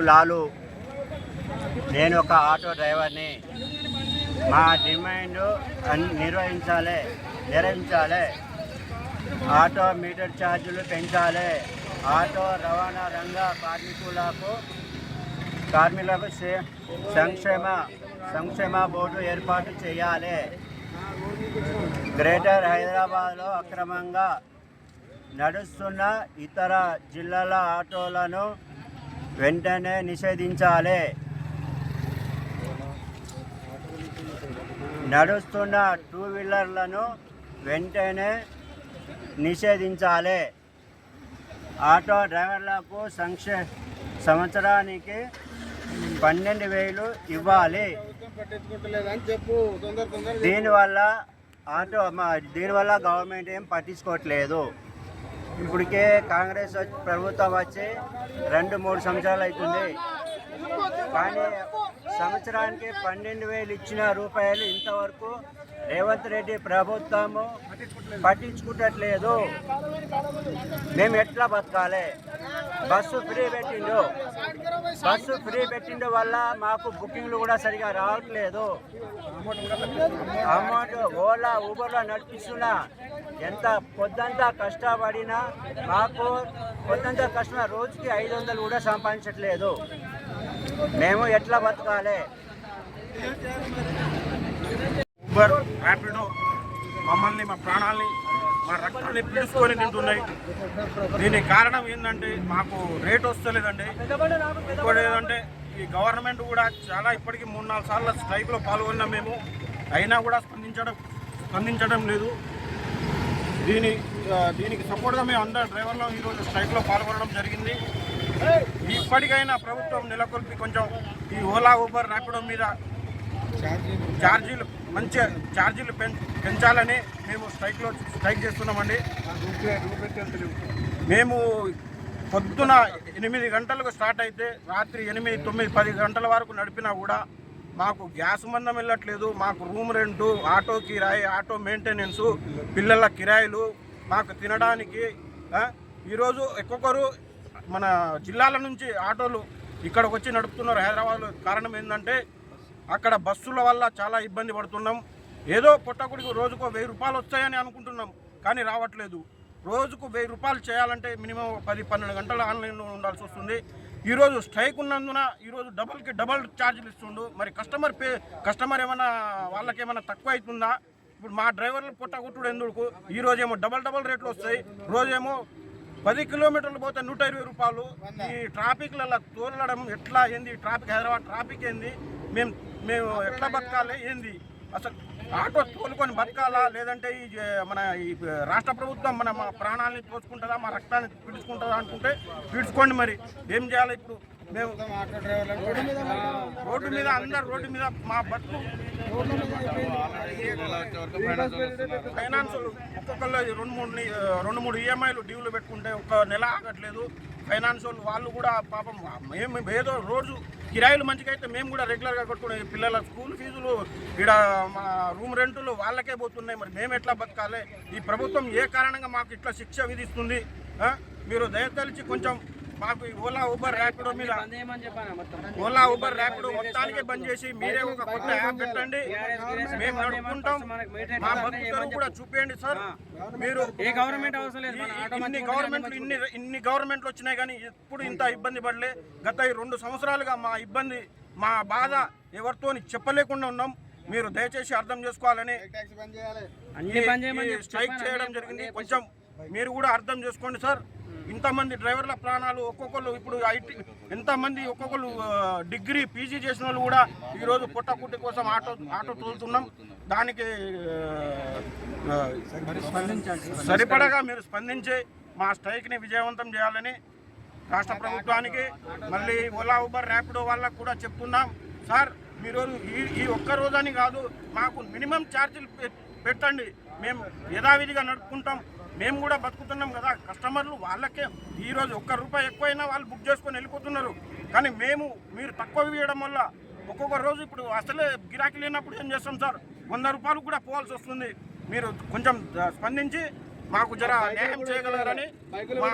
లాలు. నేను ఒక ఆటో డ్రైవర్ని. మా డిమాండ్ నిర్వహించాలి నిర్వహించాలి. ఆటో మీటర్ ఛార్జీలు పెంచాలి. ఆటో రవాణా రంగ కార్మికులకు కార్మికులకు సంక్షేమ సంక్షేమ బోర్డు ఏర్పాటు చేయాలి. గ్రేటర్ హైదరాబాద్లో అక్రమంగా నడుస్తున్న ఇతర జిల్లాల ఆటోలను వెంటనే నిషేధించాలి. నడుస్తున్న టూ వీలర్లను వెంటనే నిషేధించాలి. ఆటో డ్రైవర్లకు సంక్షే సంవత్సరానికి పన్నెండు వేలు ఇవ్వాలి. దీనివల్ల ఆటో మా దీనివల్ల గవర్నమెంట్ ఏం పట్టించుకోవట్లేదు. ఇప్పటికే కాంగ్రెస్ వచ్చి- ప్రభుత్వం వచ్చి రెండు మూడు సంవత్సరాలు అవుతుంది. కానీ సంవత్సరానికి పన్నెండు వేలు ఇచ్చిన రూపాయలు ఇంతవరకు రేవంత్ రెడ్డి ప్రభుత్వము పట్టించుకుంటట్లేదు. మేము ఎట్లా బతకాలి? బస్సు ఫ్రీ పెట్టిండు. బస్సు ఫ్రీ పెట్టిండు వల్ల మాకు బుకింగ్లు కూడా సరిగా రావట్లేదు. అమౌంట్ ఓలా ఊబర్లో నడిపిస్తున్నా. ఎంత పొద్దంతా కష్టపడినా మాకు పొద్దంతా కష్టం రోజుకి ఐదు వందలు కూడా సంపాదించట్లేదు. మేము ఎట్లా బతకాలి? ఊబర్ ర్యాపిడో మమ్మల్ని మా ప్రాణాలని మా రక్తాన్ని పీల్చుకొని తింటున్నాయి. దీనికి కారణం ఏంటంటే మాకు రేట్ వస్తలేదండి. ఇంకోటి ఏంటంటే ఈ గవర్నమెంట్ కూడా చాలా ఇప్పటికీ మూడు నాలుగు సార్లు స్ట్రైక్లో పాల్గొన్నాం మేము. అయినా కూడా స్పందించడం స్పందించడం లేదు. దీని దీనికి సపోర్ట్గా మేము అందరు డ్రైవర్లు ఈరోజు స్ట్రైక్లో పాల్గొనడం జరిగింది. ఇప్పటికైనా ప్రభుత్వం నెలకొల్పి కొంచెం ఈ ఓలా ఊబర్ ర్యాపిడో మీద ఛార్జీలు మంచి ఛార్జీలు పెంచాలని మేము స్ట్రైక్లో స్ట్రైక్ చేస్తున్నామండి. మేము పొద్దున ఎనిమిది గంటలకు స్టార్ట్ అయితే రాత్రి ఎనిమిది తొమ్మిది పది గంటల వరకు నడిపినా కూడా మాకు గ్యాస్ మందం వెళ్ళట్లేదు. మాకు రూమ్ రెంటు ఆటో కిరాయి ఆటో మెయింటెనెన్స్ పిల్లల కిరాయిలు మాకు తినడానికి ఈరోజు ఒక్కొక్కరు మన జిల్లాల నుంచి ఆటోలు ఇక్కడికి వచ్చి నడుపుతున్నారు. హైదరాబాద్లో కారణం ఏంటంటే అక్కడ బస్సుల వల్ల చాలా ఇబ్బంది పడుతున్నాం. ఏదో పుట్టకుడికి రోజుకో వెయ్యి రూపాయలు వస్తాయని అనుకుంటున్నాం కానీ రావట్లేదు. రోజుకు వెయ్యి రూపాయలు చేయాలంటే మినిమం పది పన్నెండు గంటలు ఆన్లైన్లో ఉండాల్సి వస్తుంది. ఈరోజు స్ట్రైక్ ఉన్నందున ఈరోజు డబల్కి డబల్ ఛార్జీలు ఇస్తుండు. మరి కస్టమర్ పే కస్టమర్ ఏమైనా వాళ్ళకి ఏమైనా తక్కువ అవుతుందా? ఇప్పుడు మా డ్రైవర్లు పుట్టగొట్టుడు ఎందుకు? ఈ ఏమో డబల్ డబల్ రేట్లు వస్తాయి. రోజేమో పది కిలోమీటర్లు పోతే నూట ఇరవై రూపాయలు. ఈ ట్రాఫిక్లలో తోలడం ఎట్లా? ఏంది ట్రాఫిక్? హైదరాబాద్ ట్రాఫిక్ ఏంది? మేము మేము ఎట్లా బతకాలి? ఏంది? అసలు ఆటో తోలుకొని బతకాలా? లేదంటే ఈ మన ఈ రాష్ట్ర ప్రభుత్వం మన మా ప్రాణాలని తోచుకుంటుందా మా రక్తాన్ని పీడ్చుకుంటుందా అనుకుంటే పీడ్చుకోండి మరి. ఏం చేయాలి ఇప్పుడు? మేము రోడ్డు మీద రోడ్డు మీద అందరు రోడ్డు మీద మా బతుకు. ఫైనాన్స్ ఒక్కొక్కళ్ళు రెండు మూడు రెండు మూడు ఈఎంఐలు డ్యూలు పెట్టుకుంటే ఒక నెల ఆగట్లేదు. ఫైనాన్స్ వాళ్ళు వాళ్ళు కూడా పాపం మేము ఏదో రోజు కిరాయిలు మంచిగా అయితే మేము కూడా రెగ్యులర్గా కట్టుకునే పిల్లల స్కూల్ ఫీజులు ఇక్కడ మా రూమ్ రెంటులు వాళ్ళకే పోతున్నాయి. మరి మేము ఎట్లా బతకాలి? ఈ ప్రభుత్వం ఏ కారణంగా మాకు ఇట్లా శిక్ష విధిస్తుంది? మీరు దయతలిచి కొంచెం మాకు ఓలా ఊబర్ ర్యాపిడో మీద ఓలా ఊబర్ ర్యాపిడో మొత్తానికే బంద్ చేసి మీరే ఒక కొత్త యాప్ పెట్టండి. మేము నడుపుకుంటాం. మా కూడా చూపించండి సార్. మీరు ఏ గవర్నమెంట్ అవసరం లేదు. ఇన్ని గవర్నమెంట్లు ఇన్ని ఇన్ని గవర్నమెంట్లు వచ్చినాయి కానీ ఎప్పుడు ఇంత ఇబ్బంది పడలే. గత ఈ రెండు సంవత్సరాలుగా మా ఇబ్బంది మా బాధ ఎవరితోని చెప్పలేకుండా ఉన్నాం. మీరు దయచేసి అర్థం చేసుకోవాలని స్ట్రైక్. చేయడం జరిగింది. కొంచెం మీరు కూడా అర్థం చేసుకోండి సార్. ఇంతమంది డ్రైవర్ల ప్రాణాలు ఒక్కొక్కరు ఇప్పుడు ఐటీ ఎంతమంది ఒక్కొక్కరు డిగ్రీ పీజీ చేసిన వాళ్ళు కూడా ఈరోజు పుట్టకుట్టి కోసం ఆటో ఆటో తోలుతున్నాం. దానికి సరిపడగా మీరు స్పందించి మా స్ట్రైక్ని విజయవంతం చేయాలని రాష్ట్ర ప్రభుత్వానికి మళ్ళీ ఓలా ఊబర్ ర్యాపిడో వాళ్ళకు కూడా చెప్తున్నాం. సార్ మీరు ఈ ఈ ఒక్క రోజని కాదు మాకు మినిమం ఛార్జీలు పెట్టండి. మేము యథావిధిగా నడుపుకుంటాం. మేము కూడా బతుకుతున్నాం కదా. కస్టమర్లు వాళ్ళకే ఈరోజు ఒక్క రూపాయి ఎక్కువైనా వాళ్ళు బుక్ చేసుకొని వెళ్ళిపోతున్నారు. కానీ మేము మీరు తక్కువ ఇవ్వడం వల్ల ఒక్కొక్క రోజు ఇప్పుడు అసలే గిరాకీ లేనప్పుడు ఏం చేస్తాం సార్? వంద రూపాయలు కూడా పోవాల్సి వస్తుంది. మీరు కొంచెం స్పందించి మాకు జర న్యాయం చేయగలరని మా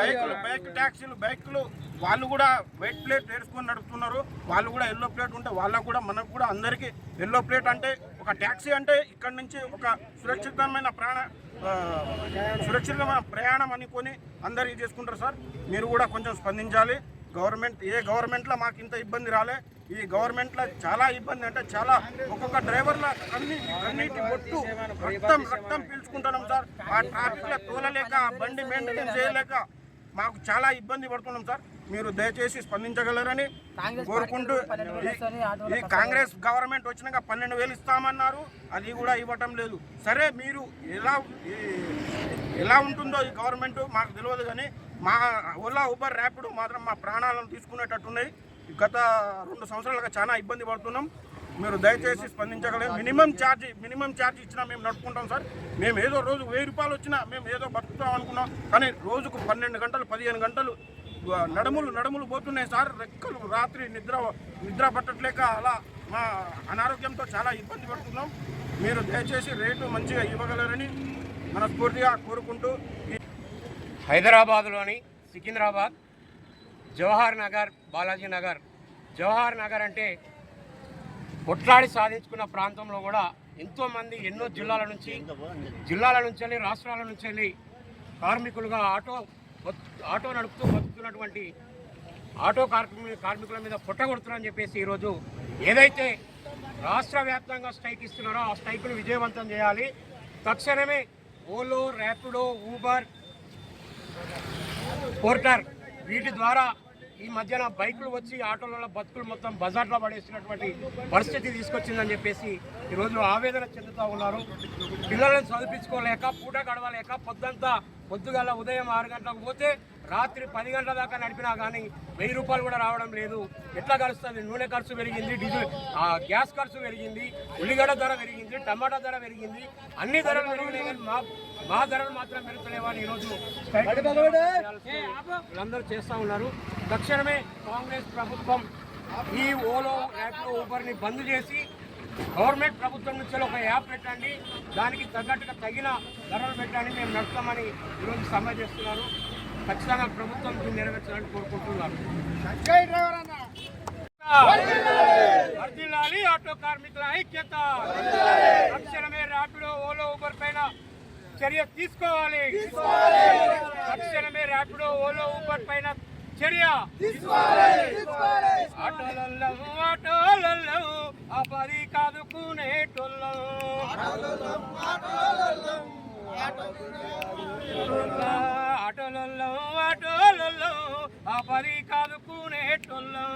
బైకులు బైక్ ట్యాక్సీలు బైకులు వాళ్ళు కూడా వైట్ ప్లేట్ వేసుకొని నడుపుతున్నారు. వాళ్ళు కూడా ఎల్లో ప్లేట్ ఉంటే వాళ్ళకు కూడా మనకు కూడా అందరికీ ఎల్లో ప్లేట్ అంటే ఒక ట్యాక్సీ అంటే ఇక్కడ నుంచి ఒక సురక్షితమైన ప్రాణ సురక్షితమైన ప్రయాణం అనుకొని అందరికీ చేసుకుంటారు సార్. మీరు కూడా కొంచెం స్పందించాలి. గవర్నమెంట్ ఏ గవర్నమెంట్లో మాకు ఇంత ఇబ్బంది రాలే. ఈ గవర్నమెంట్లో చాలా ఇబ్బంది అంటే చాలా ఒక్కొక్క డ్రైవర్ల కన్నీ కన్నీటి ఒట్టు రక్తం రక్తం పీల్చుకుంటున్నాం సార్. ఆ ట్రాఫిక్లో తోలలేక బండి మెయింటెనెన్స్ చేయలేక మాకు చాలా ఇబ్బంది పడుతున్నాం సార్. మీరు దయచేసి స్పందించగలరని కోరుకుంటూ ఈ- కాంగ్రెస్ గవర్నమెంట్ వచ్చినాక పన్నెండు వేలు ఇస్తామన్నారు. అది కూడా ఇవ్వటం లేదు. సరే మీరు ఎలా ఎలా ఉంటుందో ఈ గవర్నమెంట్ మాకు తెలియదు కానీ మా ఓలా ఊబర్ ర్యాపిడ్ మాత్రం మా ప్రాణాలను తీసుకునేటట్టున్నాయి. గత రెండు సంవత్సరాలుగా చాలా ఇబ్బంది పడుతున్నాం. మీరు దయచేసి స్పందించగలరు. మినిమం ఛార్జ్ మినిమం ఛార్జ్ ఇచ్చినా మేము నడుపుకుంటాం సార్. మేము ఏదో రోజు వెయ్యి రూపాయలు వచ్చినా మేము ఏదో బతుకుతాం అనుకున్నాం. కానీ రోజుకు పన్నెండు గంటలు పదిహేను గంటలు నడుములు నడుములు పోతున్నాయి సార్. రెక్కలు రాత్రి నిద్ర నిద్ర పట్టట్లేక అలా మా అనారోగ్యంతో చాలా ఇబ్బంది పడుతున్నాం. మీరు దయచేసి రేటు మంచిగా ఇవ్వగలరని మనస్ఫూర్తిగా కోరుకుంటూ ఈ హైదరాబాద్లోని సికింద్రాబాద్ జవహర్ నగర్ బాలాజీ నగర్. జవహర్ నగర్ అంటే కొట్లాడి సాధించుకున్న ప్రాంతంలో కూడా ఎంతోమంది ఎన్నో జిల్లాల నుంచి జిల్లాల నుంచి వెళ్ళి రాష్ట్రాల నుంచి వెళ్ళి కార్మికులుగా ఆటో ఆటో నడుపుతూ బతుకుతున్నటువంటి ఆటో కార్మికుల కార్మికుల మీద పుట్టగొడుతున్నారని చెప్పేసి ఈరోజు ఏదైతే రాష్ట్ర వ్యాప్తంగా స్ట్రైక్ ఇస్తున్నారో ఆ స్ట్రైక్ను విజయవంతం చేయాలి. తక్షణమే ఓలో ర్యాపిడో ఊబర్ పోర్టర్ వీటి ద్వారా ఈ మధ్యన బైకులు వచ్చి ఆటోలలో బతుకులు మొత్తం బజార్లో పడేసినటువంటి పరిస్థితి తీసుకొచ్చిందని చెప్పేసి ఈ ఆవేదన చెందుతూ ఉన్నారు. పిల్లలను చదివించుకోలేక పూట గడవలేక పొద్దంతా పొద్దుగల ఉదయం ఆరు గంటలకు పోతే రాత్రి పది గంటల దాకా నడిపినా కానీ వెయ్యి రూపాయలు కూడా రావడం లేదు. ఎట్లా కలుస్తుంది? నూనె ఖర్చు పెరిగింది డీజిల్ గ్యాస్ ఖర్చు పెరిగింది ఉల్లిగడ్డ ధర పెరిగింది టమాటా ధర పెరిగింది అన్ని ధరలు పెరిగినాయి కానీ మా మా ధరలు మాత్రం పెరుగుతలేవని ఈరోజు. వీళ్ళందరూ చేస్తూ ఉన్నారు. తక్షణమే కాంగ్రెస్ ప్రభుత్వం ఈ ఓలో యాప్లో ఊబర్ని బంద్ చేసి గవర్నమెంట్ ప్రభుత్వం నుంచి ఒక యాప్ పెట్టండి. దానికి తగ్గట్టుగా తగిన ధరలు పెట్టండి మేము నడుస్తామని ఈరోజు సమ్మె చేస్తున్నారు. ఖచ్చితంగా ప్రభుత్వం దీన్ని నెరవేర్చాలని కోరుకుంటున్నారు. వర్ధిల్లాలి ఆటో కార్మికుల ఐక్యత. తక్షణమే ర్యాపిడో ఓలో ఊబర్ పైన చర్య తీసుకోవాలి. తక్షణమే ర్యాపిడో ఓలో ఊబర్ పైన చర్య ఆటోలలో ఆటోలలో ఆ పది కాదుకునేటోళ్ళం ఆటోలలో ఆటోలలో ఆ పది కాదుకునేటోళ్ళం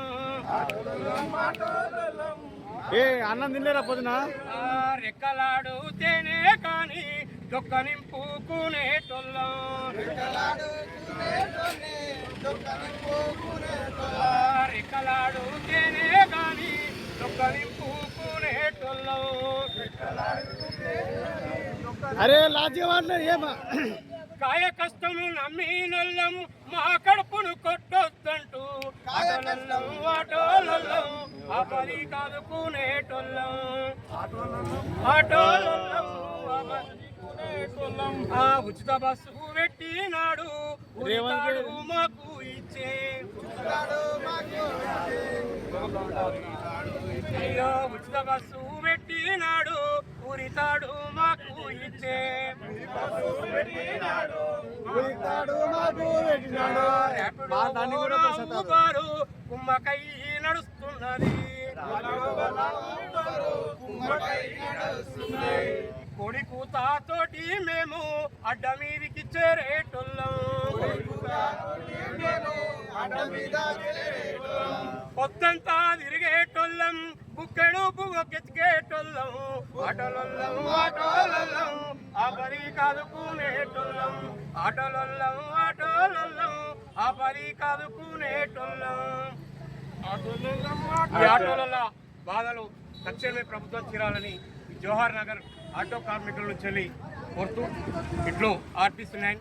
ఏ అన్నం తినలేరా పొద్దున? ఆ రెక్కలాడుతేనే కాని డొక్క నింపుకునేటోళ్ళం ఆ రెక్కలాడుతేనే కాని అరే లాడ్జి వాళ్ళు ఏమా? కాయ కష్టము నమ్మినొల్లం మా కడుపును కొట్టొద్దంటూ. ఆటోలల్లం ఆటోలల్లం ఆ పని కాదుకునేటోళ్ళం ఆటోలల్లం ఆ ఉచిత బస్సు పెట్టినాడు మాకు. ఇచ్చే అయ్యో ఉచిత బస్సు పెట్టినాడు ఉరితాడు మాకు ఇచ్చే దాన్ని కూడా ప్రస్తుతం. కుమ్మకై నడుస్తున్నది కొడి కూత మేము అడ్డ మీదికి చేరేటోళ్ళం పొద్దంతా తిరిగేటోళ్ళం బుక్కెడు పువ్వకెత్తికేటోళ్ళం ఆటోలల్లం ఆటోలం ఆ పరి కాదుకునేటోళ్ళం ఆటోలల్లం ఆటోలల్లం. ఆ పరి కాదుకునేటోళ్ళం ఈ బాధలు తక్షణమే ప్రభుత్వం తీరాలని జవహర్ నగర్ ఆటో కార్మికుల నుంచి కోరుతూ ఇట్లు ఆర్టీసీ నైన్